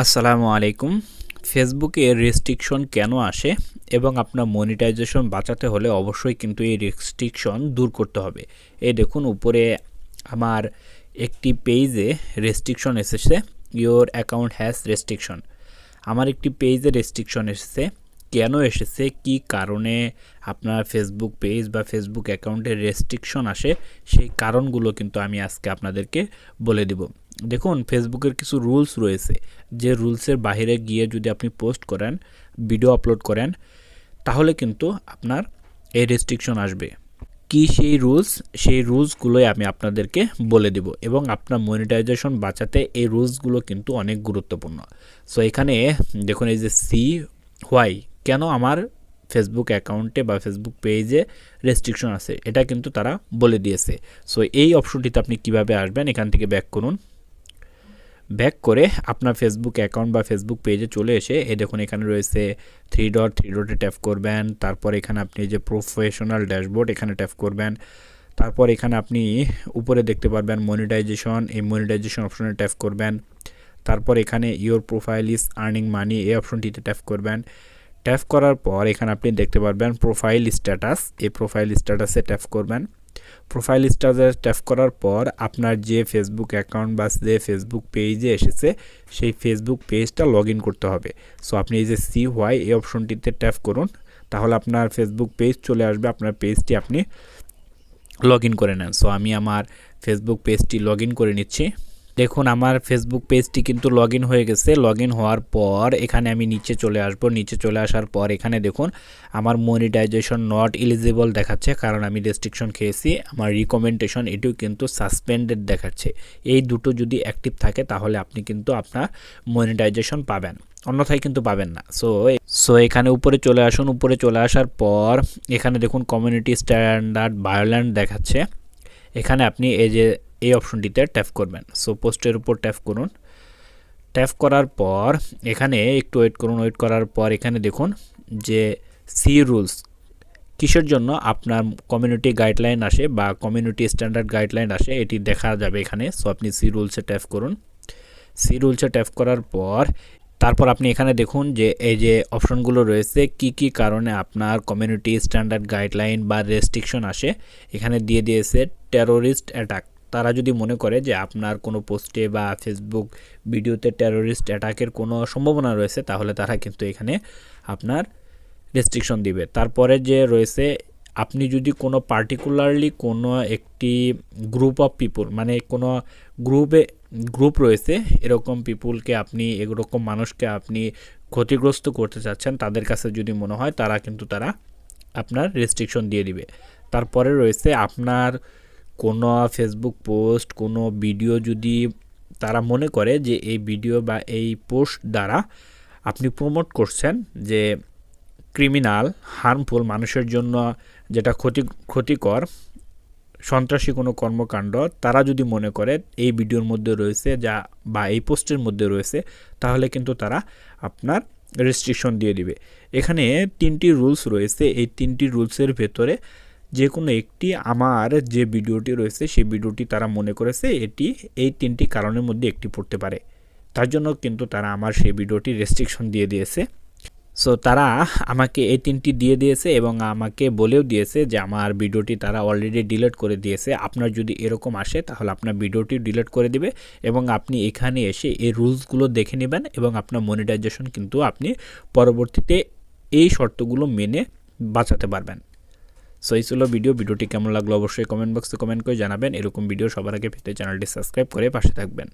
আসসালামু আলাইকুম। ফেসবুকে রেস্ট্রিকশন কেন আসে এবং আপনার মনিটাইজেশন বাঁচাতে হলে অবশ্যই কিন্তু এই রেস্ট্রিকশন দূর করতে হবে। এই দেখুন, উপরে আমার একটি পেজে রেস্ট্রিকশন এসেছে। ইওর অ্যাকাউন্ট হ্যাজ রেস্ট্রিকশন আমার একটি পেজে রেস্ট্রিকশন এসেছে। কেন এসেছে? কি কারণে আপনার ফেসবুক পেজ বা ফেসবুক অ্যাকাউন্টে রেস্ট্রিকশন আসে? সেই কারণগুলো কিন্তু আমি আজকে আপনাদেরকে বলে দিব। দেখুন ফেসবুকের কিছু রুলস রয়েছে। যে রুলসের বাইরে গিয়ে যদি আপনি পোস্ট করেন ভিডিও আপলোড করেন, তাহলে কিন্তু আপনার এই রেস্ট্রিকশন আসবে। কি সেই রুলস সেই রুলসগুলোই আমি আপনাদেরকে বলে দিব এবং আপনার মনিটাইজেশন বাঁচাতে এই রুলসগুলো কিন্তু অনেক গুরুত্বপূর্ণ। সো এখানে দেখুন, এই যে সি হোয়াই কেন আমার ফেসবুক অ্যাকাউন্টে বা ফেসবুক পেজে রেস্ট্রিকশন আছে? এটা কিন্তু তারা বলে দিয়েছে। সো এই অপশনটিতে আপনি কীভাবে আসবেন? এখান থেকে ব্যাক করুন। ব্যাক করে আপনার ফেসবুক অ্যাকাউন্ট বা ফেসবুক পেজে চলে এসে, এই দেখুন এখানে রয়েছে থ্রি ডট থ্রি ডটে ট্যাপ করবেন, তারপর এখানে আপনি যে প্রফেশনাল ড্যাশবোর্ড এখানে ট্যাপ করবেন, তারপর এখানে আপনি উপরে দেখতে পারবেন মনিটাইজেশন এই মনিটাইজেশন অপশনে ট্যাপ করবেন, তারপর এখানে your profile is earning money এই অপশনটিতে ট্যাপ করবেন ট্যাপ করার পর এখানে আপনি দেখতে পারবেন প্রোফাইল স্ট্যাটাস এই প্রোফাইল স্ট্যাটাসে ট্যাপ করবেন প্রোফাইল স্টারে ট্যাপ করার পর আপনার যে ফেসবুক অ্যাকাউন্ট বা যে ফেসবুক পেজে এসেছে, সেই ফেসবুক পেজটা লগ করতে হবে। সো আপনি এই যে সি হোয়াই এই অপশনটিতে ট্যাপ করুন, তাহলে আপনার ফেসবুক পেজ চলে আসবে, আপনার পেজটি আপনি লগ করে নেন। সো আমি আমার ফেসবুক পেজটি লগ করে নিচ্ছি। দেখুন, আমার ফেসবুক পেজটি কিন্তু লগ হয়ে গেছে। লগ হওয়ার পর এখানে আমি নিচে চলে আসব। নিচে চলে আসার পর এখানে দেখুন, আমার মনিটাইজেশন নট এলিজিবল দেখাচ্ছে, কারণ আমি রেস্ট্রিকশন খেয়েছি। আমার রিকমেন্ডেশন এটিও কিন্তু সাসপেন্ডেড দেখাচ্ছে। এই দুটো যদি অ্যাক্টিভ থাকে, তাহলে আপনি কিন্তু আপনার মনিটাইজেশন পাবেন। অন্যথায় কিন্তু পাবেন না। সো সো এখানে উপরে চলে আসুন। উপরে চলে আসার পর এখানে দেখুন কমিউনিটি স্ট্যান্ডার্ড বায়োল্যান্ড দেখাচ্ছে। এখানে আপনি এই যে এই অপশনটিতে ট্যাপ করবেন। সো পোস্টের উপর ট্যাপ করুন। ট্যাপ করার পর এখানে একটু ওয়েট করুন ওয়েট করার পর এখানে দেখুন যে সি রুলস কিসের জন্য আপনার কমিউনিটি গাইডলাইন আসে বা কমিউনিটি স্ট্যান্ডার্ড গাইডলাইন আসে, এটি দেখা যাবে এখানে। সো আপনি সি রুলসে ট্যাপ করুন। সি রুলসে ট্যাপ করার পর তারপর আপনি এখানে দেখুন যে এই যে অপশনগুলো রয়েছে, কি কি কারণে আপনার কমিউনিটি স্ট্যান্ডার্ড গাইডলাইন বা রেস্ট্রিকশন আসে, এখানে দিয়ে দিয়েছে টেরোরিস্ট অ্যাটাক তারা যদি মনে করে যে আপনার কোনো পোস্টে বা ফেসবুক ভিডিওতে টেরোরিস্ট অ্যাটাকের কোনো সম্ভাবনা রয়েছে, তাহলে তারা কিন্তু এখানে আপনার রেস্ট্রিকশন দিবে। তারপরে যে রয়েছে, আপনি যদি কোনো পার্টিকুলারলি কোনো একটি গ্রুপ অফ পিপুল মানে কোনো গ্রুপে গ্রুপ রয়েছে, এরকম পিপুলকে আপনি, এরকম মানুষকে আপনি ক্ষতিগ্রস্ত করতে চাচ্ছেন, তাদের কাছে যদি মনে হয়, তারা কিন্তু তারা আপনার রেস্ট্রিকশন দিয়ে দিবে। তারপরে রয়েছে আপনার কোনো ফেসবুক পোস্ট কোনো ভিডিও যদি তারা মনে করে যে এই ভিডিও বা এই পোস্ট দ্বারা আপনি প্রমোট করছেন যে ক্রিমিনাল হার্মফুল মানুষের জন্য যেটা ক্ষতি, ক্ষতিকর, সন্ত্রাসী কোনো কর্মকাণ্ড, তারা যদি মনে করে এই ভিডিওর মধ্যে রয়েছে যা বা এই পোস্টের মধ্যে রয়েছে, তাহলে কিন্তু তারা আপনার রেস্ট্রিকশন দিয়ে দিবে। এখানে তিনটি রুলস রয়েছে। এই তিনটি রুলসের ভেতরে যে কোনো একটি আমার যে ভিডিওটি রয়েছে, সেই ভিডিওটি তারা মনে করেছে এটি, এই তিনটি কারণের মধ্যে একটি পড়তে পারে। তার জন্য কিন্তু তারা আমার সেই ভিডিওটি রেস্ট্রিকশন দিয়ে দিয়েছে। সো তারা আমাকে এই তিনটি দিয়ে দিয়েছে এবং আমাকে বলেও দিয়েছে যে আমার ভিডিওটি তারা অলরেডি ডিলিট করে দিয়েছে। আপনার যদি এরকম আসে, তাহলে আপনার ভিডিওটি ডিলিট করে দিবে এবং আপনি এখানে এসে এই রুলসগুলো দেখে নেবেন এবং আপনার মনিটাইজেশন কিন্তু আপনি পরবর্তীতে এই শর্তগুলো মেনে বাঁচাতে পারবেন। সো এই ছিল ভিডিও, ভিডিওটি কেমন লাগল অবশ্যই কমেন্ট বক্সে কমেন্ট করে জানাবেন। এরকম ভিডিও সবার আগে পেতে চ্যানেলটি সাবস্ক্রাইব করে পাশে থাকবেন।